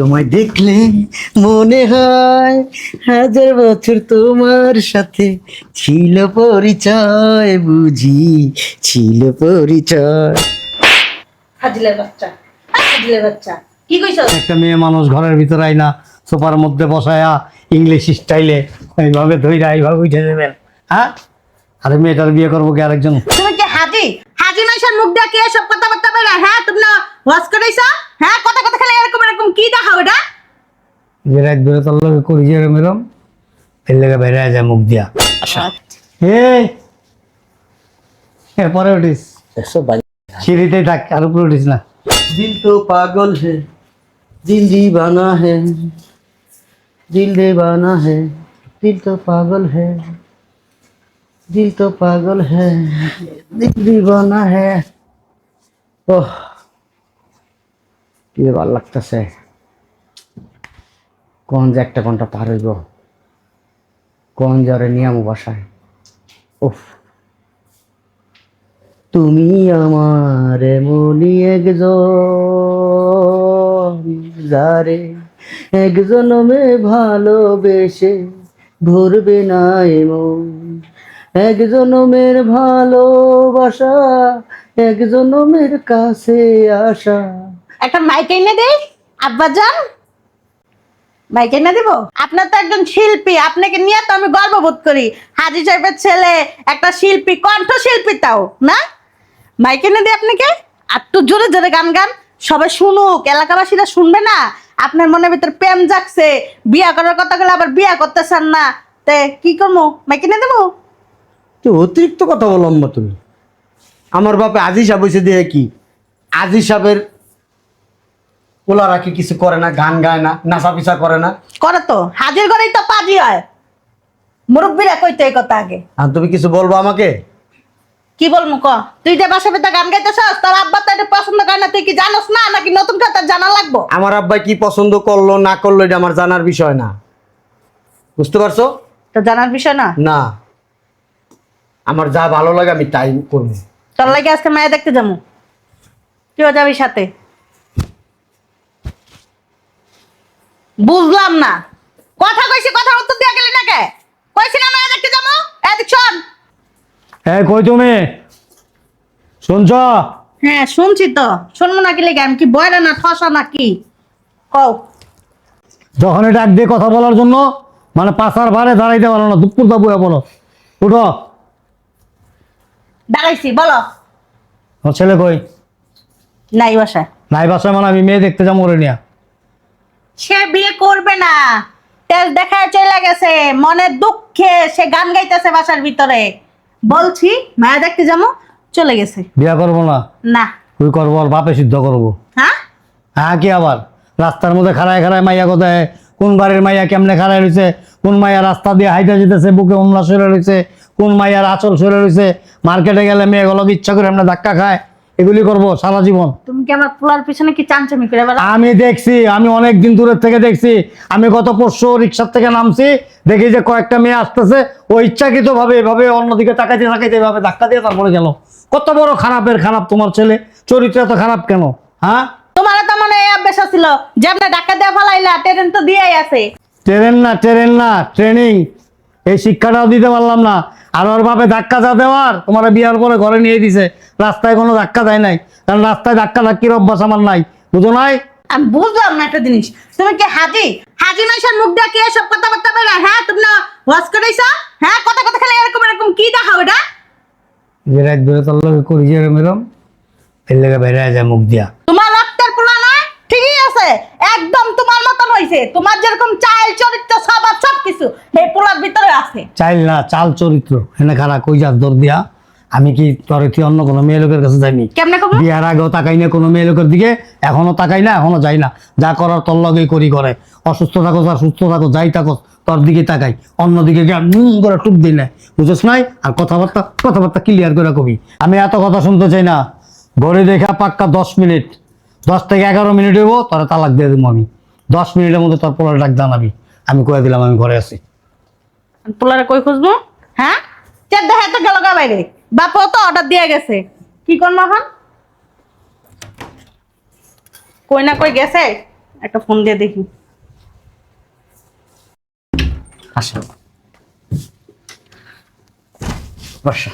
তোমায় দেখলে মনে হয় হাজার বছর তোমার সাথে ছিল পরিচয় বুঝি ছিল পরিচয়। হাজিলের বাচ্চা হাজিলের বাচ্চা। কি কইছ? একটা মেয়ে মানুষ ঘরের ভিতরে আইনা সোফার মধ্যে বসায়া ইংলিশ স্টাইলে এইভাবে ধইরা এইভাবে উঠে দেবেন হ্যাঁ? আরে মেয়েটার বিয়ে করব কি আরেকজন? তুমি কি হাজি মাইশার মুখ কি সব কথাবার্তা বলে? হ্যাঁ তুমি না ওয়াজ করাইছ? হ্যাঁ কথা কথা খালি এরকম এরকম কি দেখাও এটা? বিরাট বেরো তোর লগে করি যে এরম এরম এর লেগে বেড়ে যায় মুখ দিয়া। এই এরপরে উঠিস। সিঁড়িতেই থাক আর উপরে উঠিস না। দিল তো পাগল হে দিল দিবানা হে দিল দিবানা হে দিল তো পাগল হে। তো পাগল হে দিল দিবানা হে ওহ, কি ভালো লাগতেছে। কোন যে একটা ঘণ্টা পার হইব। কোন জ্বরে নিয়ম বাসায়। উফ। তুমি আমার এমনই একজন, যারে একজনমে ভালোবেসে ভরবে না এমন একজনমের ভালোবাসা একজনমের কাছে আসা। একটা মাইক এনে দে আব্বা যান। মাইক এনে দিব? আপনার তো একজন শিল্পী, আপনাকে নিয়ে তো আমি গর্ববোধ করি। হাজি সাহেবের ছেলে, একটা শিল্পী কণ্ঠ শিল্পী তাও, না? মাইক এনে দিই আপনাকে? আর তো জোরে জোরে গান গান। সবাই শুনুক, এলাকাবাসীরা শুনবে না? আপনার মনের ভিতর প্রেম জাগছে। বিয়া করার কথা বলে আবার বিয়া করতেছেন না। তে কি করব? মাইক এনে দেবো? তো অতিরিক্ত কথা বলো আম্মা তুমি? আমার বাপে আজি সাহেব হয়েছে দিয়ে কি? আজি সাহেবের ওলারা কি কিছু করে না গান গায় না নাচা পিসা করে না? করে তো হাজির করেই তো পাজি হয়। মুরব্বীরা কইতো এই কথা আগে। আর তুমি কিছু বলব আমাকে? কি বলব ক? তুই যে বাসা বেতা গান গাইতেছস তোর আব্বা তো এটা পছন্দ করে না তুই কি জানোস না? নাকি নতুন কথা জানা লাগবো? আমার আব্বাই কি পছন্দ করল না করল এটা আমার জানার বিষয় না। বুঝতে পারছ? তো জানার বিষয় না? না। আমার যা ভালো লাগে আমি তাই করব। তোর লাগে আজকে মায়া দেখতে যাব। তুইও যাবি সাথে। বুঝলাম না। কথা কইছি কথা উত্তর দিয়ে গেলি না কে কইছি না মায়া দেখতে যাব? এদিক শোন। হ্যাঁ কই তুমি? শুনছ? হ্যাঁ শুনছি তো। শুনব না কি লেগে? আমি কি বয়রা না ঠসা না কি কও। যখন ডাক দিয়ে কথা বলার জন্য মানে পাশার ভারে দাঁড়াইতে পারো না দুপুর দা বয়ে বলো উঠো। দাঁড়াইছি বলো। আমার ছেলে কই? নাই বাসায়। নাই বাসায় মানে আমি মেয়ে দেখতে যাব ওরে নিয়া। সে বিয়ে করবে না। তেল দেখায় চলে গেছে। মনের দুঃখে সে গান গাইতেছে বাসার ভিতরে। বলছি মায়া দেখতে যাব চলে গেছে। বিয়া করব না? না। তুই করব আর বাপে সিদ্ধ করব। হ্যাঁ? হ্যাঁ কি আবার? রাস্তার মধ্যে খাড়ায় খাড়ায় মাইয়া কোথায়? কোন বাড়ির মাইয়া কেমনে খাড়ায় রয়েছে কোন মাইয়া রাস্তা দিয়ে হাইতে যেতেছে বুকে সরে রয়েছে কোন মাইয়ার আচল সরে রয়েছে মার্কেটে গেলে মেয়ে মেয়েগুলোকে ইচ্ছা করে আমরা ধাক্কা খায় এগুলি করব সারা জীবন। তুমি কি আমার পোলার পিছনে কি চামচামি করে বেড়া আমি দেখছি আমি অনেক দিন দূরের থেকে দেখছি আমি গত পরশু রিক্সার থেকে নামছি দেখি যে কয়েকটা মেয়ে আসতেছে ও ইচ্ছাকৃত ভাবে এভাবে অন্যদিকে তাকাইতে তাকাইতে এভাবে ধাক্কা দিয়ে তারপরে গেল। কত বড় খারাপের খারাপ তোমার ছেলে চরিত্র এত খারাপ কেন হ্যাঁ? তোমার তো মনে এই অভ্যাস ছিল যে আপনি ডাক্তার দিয়ে ফেলাইলা ট্রেন তো দিয়েই আছে। ট্রেন না ট্রেন না ট্রেনিং এই শিক্ষাটাও দিতে পারলাম না। আর ওর বাপে ধাক্কা যা দেওয়ার তোমার বিয়ার পরে ঘরে নিয়ে দিছে। রাস্তায় কোনো ধাক্কা দেয় নাই। কারণ রাস্তায় ধাক্কা ধাক্কির অভ্যাস আমার নাই। বুঝো নাই? আমি বুঝলাম না একটা জিনিস। তুমি কি হাজি? হাজি মাইশার মুখ কি সব কথাবার্তা বলে হ্যাঁ তুমি না ওয়াজ করাইছ? হ্যাঁ কথা কথা খালি এরকম এরকম কি দেখাও এটা? তোর লগে করি যে এরম এরম এর লেগে বেড়ে যায় মুখ দিয়া তোমার রক্তের পোলা নয় ঠিকই আছে একদম তোমার মতন হইছে। তোমার যেরকম চাল চরিত্র স্বভাব সব কিছু এই পোলার ভিতরে আছে। চাইল না চাল চরিত্র। এনে খারা কই যাস দর দিয়া? আমি কি তোর কি অন্য কোনো মেয়ে লোকের কাছে যাইনি? কেমনে কব বিয়ার আগেও তাকাই না কোনো মেয়ে লোকের দিকে এখনও তাকাই না এখনও যাই না। যা করার তোর লগেই করি করে অসুস্থ থাকো আর সুস্থ থাকো যাই থাকো তোর দিকে তাকাই। অন্য দিকে করে টুক দিই না বুঝছ নাই? আর কথাবার্তা কথাবার্তা ক্লিয়ার করে কবি। আমি এত কথা শুনতে চাই না। ঘড়ি দেখা পাক্কা দশ মিনিট। দশ থেকে এগারো মিনিট হইব তোরা তালাক দিয়ে দেবো আমি। দশ মিনিটের মধ্যে তোর পোলার ডাক জানাবি। আমি কয়ে দিলাম আমি ঘরে আছি। পোলারে কই খুঁজবো? হ্যাঁ? চার দেখা তো গেল গা বাইরে। বাপও তো অর্ডার দিয়ে গেছে। কি করব এখন? কই না কই গেছে? একটা ফোন দিয়ে দেখি। আসো। বসো।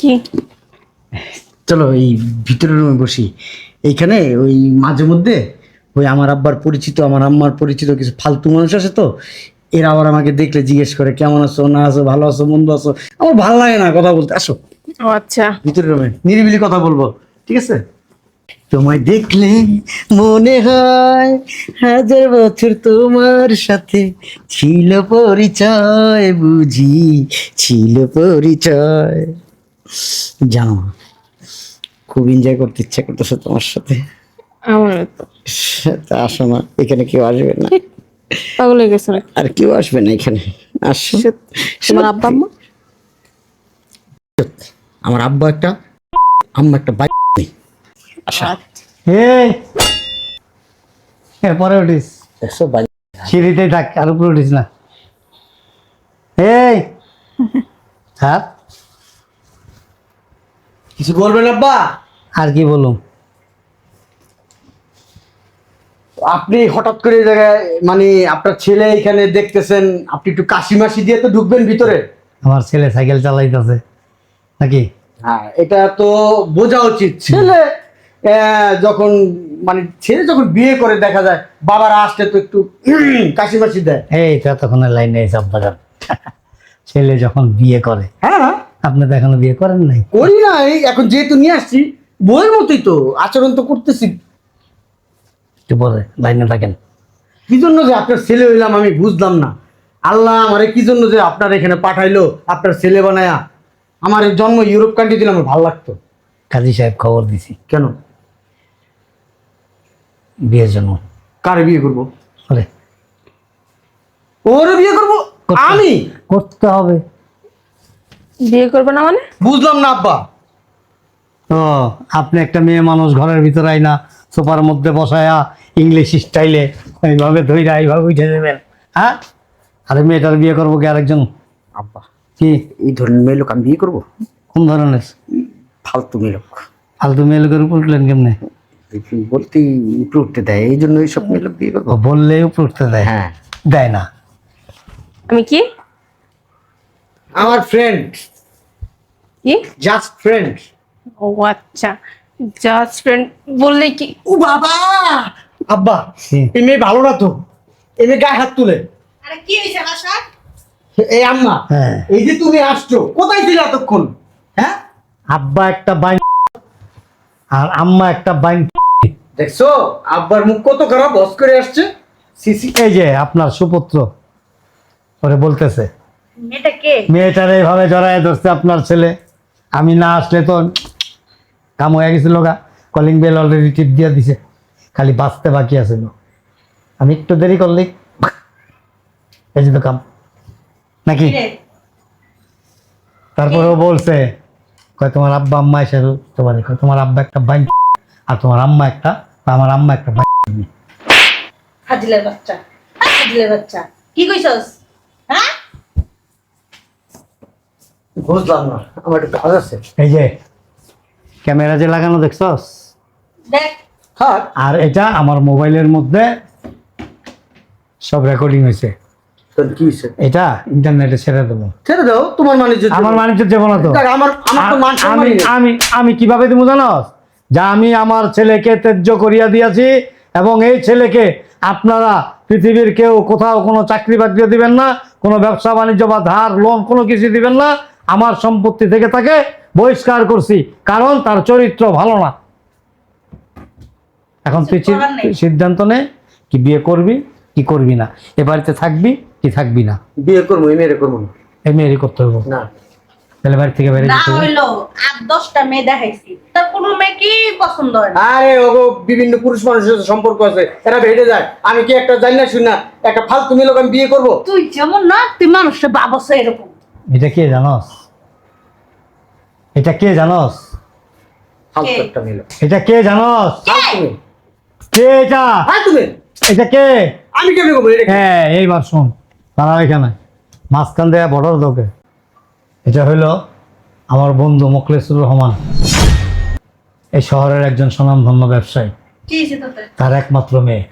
কি? চলো এই ভিতরের রুমে বসি। এইখানে ওই মাঝে মধ্যে ওই আমার আব্বার পরিচিত আমার আম্মার পরিচিত কিছু ফালতু মানুষ আছে তো এরা আবার আমাকে দেখলে জিজ্ঞেস করে কেমন আছো? না আছো? ভালো আছো? মন্দ আছো? আমার ভালো লাগে না কথা বলতে। আসো। ও আচ্ছা। ভিতরের রুমে নিরিবিলি কথা বলব। ঠিক আছে? তোমায় দেখলে মনে হয় হাজার বছর তোমার সাথে ছিল পরিচয় বুঝি ছিল পরিচয়। জানো খুব এনজয় করতে ইচ্ছা করতেছে তোমার সাথে। আমার তা। আসো না এখানে কেউ আসবে না। পাগল হয়ে গেছে আর কেউ আসবে না এখানে। আসো। তোমার আব্বা আম্মা? আমার আব্বা একটা আম্মা একটা বাইক এই এরপরে উঠিস। দেখছ বাইক সিঁড়িতেই থাক আর উপরে উঠিস না। এই হ্যাঁ কিছু বলবেন আব্বা? আর কি বলুম? আপনি হঠাৎ করে জায়গায় মানে আপনার ছেলে এখানে দেখতেছেন আপনি একটু কাশি মাসি দিয়ে তো ঢুকবেন ভিতরে। আমার ছেলে সাইকেল চালাইতেছে। নাকি? হ্যাঁ এটা তো বোঝা উচিত। ছেলে যখন মানে ছেলে যখন বিয়ে করে দেখা যায় বাবারা আসলে তো একটু কাশি মাসি দেয়। এই তো তখন লাইনে সব বাজার ছেলে যখন বিয়ে করে হ্যাঁ। আপনি তো এখনও বিয়ে করেন নাই? করি না এই এখন যেহেতু নিয়ে আসছি বইয়ের মতোই তো আচরণ তো করতেছি। একটু পরে লাইনে থাকেন। কি জন্য যে আপনার ছেলে হইলাম আমি বুঝলাম না। আল্লাহ আমারে কি জন্য যে আপনার এখানে পাঠাইলো আপনার ছেলে বানায়া। আমার জন্ম ইউরোপ কান্ট্রি দিলে আমার ভালো লাগতো। কাজী সাহেব খবর দিছি। কেন? বিয়ের জন্য। কারে বিয়ে করব? ওরে ওরে বিয়ে করব? আমি? করতে হবে। বিয়ে করবে না মানে? বুঝলাম না আব্বা। ও আপনি একটা মেয়ে মানুষ ঘরের ভিতরে আইনা সোফার মধ্যে বসায়া ইংলিশ স্টাইলে এইভাবে ধইরা এইভাবে উঠে দেবেন হ্যাঁ? আরে মেয়েটার বিয়ে করব কি আরেকজন? আব্বা কি? এই ধরনের মেয়ে লোক আমি বিয়ে করব? কোন ধরনের? ফালতু মেয়ে লোক। ফালতু মেয়ে লোকের উপর উঠলেন কেমনে? বলতেই উপরে উঠতে দেয় এই জন্য এইসব মেয়ে লোক বিয়ে করব। বললেই উপর উঠতে দেয়? হ্যাঁ। দেয় না। আমি কি? আমার ফ্রেন্ড কি? জাস্ট ফ্রেন্ড ও আচ্ছা জাস্ট ফ্রেন্ড বললে কি? ও বাবা! আব্বা কি? এই মেয়ে ভালো না তো। এই মেয়ে গায়ে হাত তুলে। আরে কি হয়েছে বাসা এই আম্মা হ্যাঁ। এই যে তুমি আসছো কোথায় ছিলে এতক্ষণ? হ্যাঁ? আব্বা একটা বাইন আর আম্মা একটা বাইন দেখছ আব্বার মুখ কত খারাপ বস করে আসছে। সিসি এই যে আপনার সুপুত্র ওরে বলতেছে। এটা কে? মেয়েটার এইভাবে জড়ায় ধরছে আপনার ছেলে। আমি না আসলে তো কাম হয়ে গেছিল গা। কলিং বেল অলরেডি টিপ দিয়ে দিছে। খালি বাঁচতে বাকি আছে আমি একটু দেরি করলি। এই যে তো কাম। নাকি? রে, তারপরেও বলছে কয় তোমার আব্বা আম্মা এসে তোমার কয় তোমার আব্বা একটা বাইন আর তোমার আম্মা একটা আমার আম্মা একটা বাইন ফাজিলের বাচ্চা। আই, বাচ্চা। কি কইছস? হ্যাঁ? বুঝলাম না। আমার একটু কাজ আছে। এই যে ক্যামেরা যে লাগানো দেখছস? হ্যাঁ। আর এটা আমার মোবাইলের মধ্যে সব রেকর্ডিং হয়েছে। এটা ইন্টারনেটে ছেড়ে দেবো। ছেড়ে দাও তোমার মানে যে আমার না তো। মান আমি আমি আমি কীভাবে দেবো জানোস? যা আমি আমার ছেলেকে তেজ্য করিয়া দিয়েছি এবং এই ছেলেকে আপনারা পৃথিবীর কেউ কোথাও কোনো চাকরি বাকরি দিবেন না কোনো ব্যবসা বাণিজ্য বা ধার লোন কোনো কিছু দিবেন না আমার সম্পত্তি থেকে তাকে বহিষ্কার করছি কারণ তার চরিত্র ভালো না। এখন তুই সিদ্ধান্ত নে কি বিয়ে করবি কি করবি না। এ বাড়িতে থাকবি কি থাকবি না। বিয়ে করব এই মেয়েরে করব এই মেয়েরই করতে হবে না। তাহলে বাড়ি থেকে বেরিয়ে না হইল আট দশটা মেয়ে দেখাইছি। তার কোনো মেয়ে কি পছন্দ হয় না? আরে ওগো বিভিন্ন পুরুষ মানুষের সাথে সম্পর্ক আছে এরা ভেটে যায়। আমি কি একটা জানি না শুনি না একটা ফালতু মেয়ে লোক আমি বিয়ে করব? তুই যেমন না তুই মানুষটা বাবস এরকম। এটা কে জানস? এটা কে জানস? এটা কে জানস? কে? এটা? এটা কে? আমি কেমনি এটা হ্যাঁ এইবার শোন। তারা এখানে। মাঝখান দেয়া বর্ডার দোকে এটা হইল আমার বন্ধু মোকলেসুর রহমান। এই শহরের একজন সুনামধন্য ব্যবসায়ী। তার একমাত্র মেয়ে।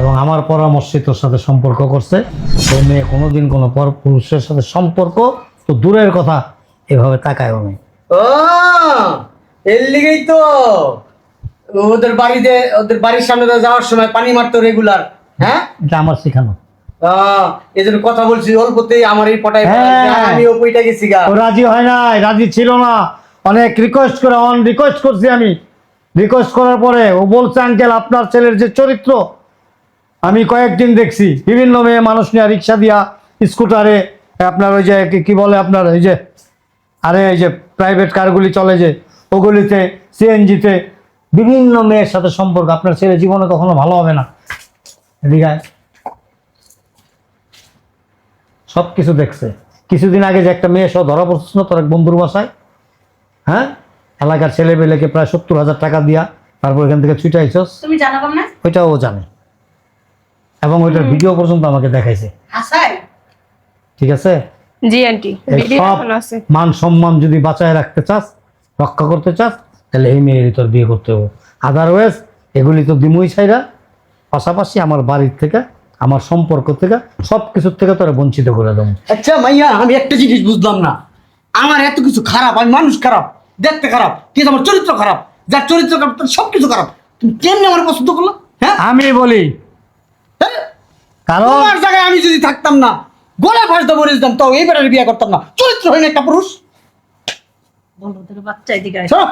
এবং আমার পরামর্শে তোর সাথে সম্পর্ক করছে। ওই মেয়ে কোনোদিন কোনো পর পুরুষের সাথে সম্পর্ক তো দূরের কথা এভাবে তাকায় আমি ও এর লিগেই তো। ওদের বাড়িতে ওদের বাড়ির সামনে যাওয়ার সময় পানি মারতো রেগুলার হ্যাঁ? এটা আমার শেখানো। এই জন্য কথা বলছি অল্পতেই আমার এই পটায় হ্যাঁ। আমিও পইটা গেছি গা। ও রাজি হয় নাই রাজি ছিল না। অনেক রিকোয়েস্ট করে অন রিকোয়েস্ট করছি আমি। রিকোয়েস্ট করার পরে ও বলছে আঙ্কেল আপনার ছেলের যে চরিত্র আমি কয়েকদিন দেখছি বিভিন্ন মেয়ে মানুষ নিয়ে রিক্সা দিয়া স্কুটারে আপনার ওই যে কি- বলে আপনার ওই যে আরে এই যে প্রাইভেট কারগুলি চলে যে ওগুলিতে সিএনজিতে বিভিন্ন মেয়ের সাথে সম্পর্ক আপনার ছেলে জীবনে কখনো ভালো হবে না। এদিকে সব কিছু দেখছে। কিছুদিন আগে যে একটা মেয়ে সহ ধরা পড়ছিল তোর এক বন্ধুর বাসায় হ্যাঁ? এলাকার ছেলে পেলেকে প্রায় সত্তর হাজার টাকা দিয়া তারপর এখান থেকে ছুটাইছস। তুমি জানো না ওইটাও ও জানে। এবং ওইটার ভিডিও পর্যন্ত আমাকে দেখাইছে। ঠিক আছে? জি আন্টি। ভিডিও সব আছে। মান সম্মান যদি বাঁচায় রাখতে চাস রক্ষা করতে চাস তাহলে এই মেয়েরই তোর বিয়ে করতে হবে। আদারওয়াইজ এগুলি তো দিমুই ছাইরা। পাশাপাশি আমার বাড়ির থেকে আমার সম্পর্ক থেকে সব কিছুর থেকে তোরা বঞ্চিত করে দেবো। আচ্ছা মাইয়া আমি একটা জিনিস বুঝলাম না। আমার এত কিছু খারাপ আমি মানুষ খারাপ দেখতে খারাপ কিন্তু আমার চরিত্র খারাপ। যার চরিত্র খারাপ তার সব কিছু খারাপ। তুমি কেমনি আমার পছন্দ করল? হ্যাঁ? আমি বলি? কারণ তোমার জায়গায় আমি যদি থাকতাম না গলায় ফাঁসতে মরে যেতাম তাও এই বেটার বিয়ে করতাম না। চরিত্র হয়নি একটা পুরুষ। বলো বাচ্চা এদিকে আয়। সব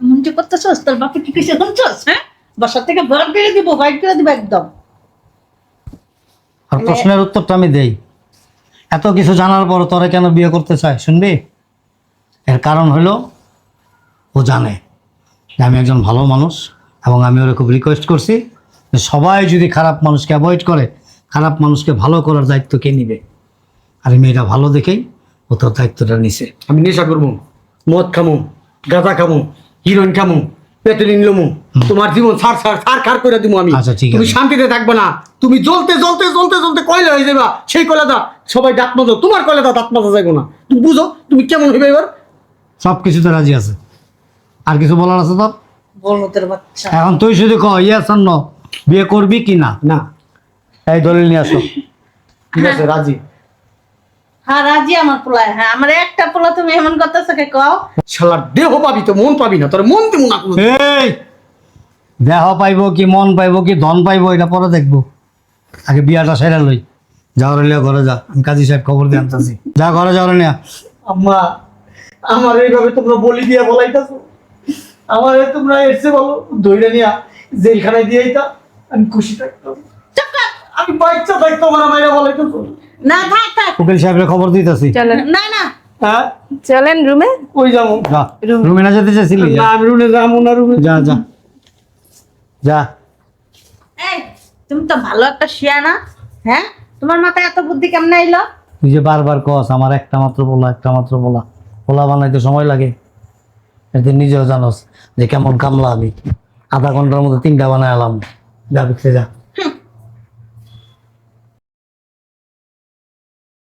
এমন যে করতেছস? তোর বাপে কি কইছে শুনছস হ্যাঁ? বাসার থেকে বের করে দিব বাইর করে দিব একদম। আর প্রশ্নের উত্তরটা আমি দেই। এত কিছু জানার পর তোরা কেন বিয়ে করতে চায় শুনবি? এর কারণ হলো ও জানে যে আমি একজন ভালো মানুষ এবং আমি ওরা খুব রিকোয়েস্ট করছি। সবাই যদি খারাপ মানুষকে অ্যাভয়েড করে খারাপ মানুষকে ভালো করার দায়িত্ব কে নিবে? আর মেয়েটা ভালো দেখেই ও তোর দায়িত্বটা নিছে। আমি নেশা করব মদ খামো গাঁজা খামু হিরোইন খামু পেট্রোলিন লমো তোমার জীবন সার সার সার খার করে দিব আমি। আচ্ছা, ঠিক তুমি শান্তিতে থাকবে না। তুমি জ্বলতে জ্বলতে জ্বলতে জ্বলতে কয়লা হয়ে যাবা। সেই কয়লাটা সবাই দাঁত মাজো তোমার কয়লাটা দাঁত মাজা যাইবো না। তুমি বুঝো তুমি কেমন হইবে এবার? সব কিছুতে রাজি আছে। আর কিছু বলার আছে তোর? বলো তোর বাচ্চা। এখন তুই শুধু ক ইয়াস আর বিয়ে করবি কি না? না। এই দলিল নিয়ে আসো। ঠিক আছে রাজি। হ্যাঁ রাজি আমার পোলায়। হ্যাঁ আমার একটা পোলা তুমি এমন করতেছো কে কও? শালার দেহ পাবি তো মন পাবি না তোর মন দিব না। এই দেহ পাইব কি মন পাইব কি ধন পাইব এটা পরে দেখব। আগে বিয়াটা সেরা লই। যাও রে লিয়া ঘরে যা আমি কাজী সাহেব খবর দিয়ে আনতেছি। যা ঘরে যাও রে নিয়া। আম্মা আমার এইভাবে তোমরা বলি দিয়া বলাইতাছো। আমার তোমরা এসে বলো দইটা নিয়া। জেলখানায় দিয়ে আইতা আমি খুশি থাকতাম। আমি বাচ্চা থাকতো আমার মাইরা বলাইতাছো না থাক থাক। উকিল সাহেবের খবর দিতেছি। চলেন। না না। হ্যাঁ? চলেন রুমে? কই যাব? যা। রুমে। না যেতে চাইছিলি? না আমি রুমে যাব না রুমে। যা যা। যা। এই তুমি তো ভালো একটা শিয়া না? হ্যাঁ? তোমার মাথায় এত বুদ্ধি কেমন আইলো? তুই যে বারবার কস আমার একটা মাত্র বলা একটা মাত্র বলা। পোলা বানাইতে সময় লাগে। তুই নিজেও জানোস যে কেমন কামলা আমি। আধা ঘণ্টার মধ্যে তিনটা বানায় এলাম। যা বিক্রি যা।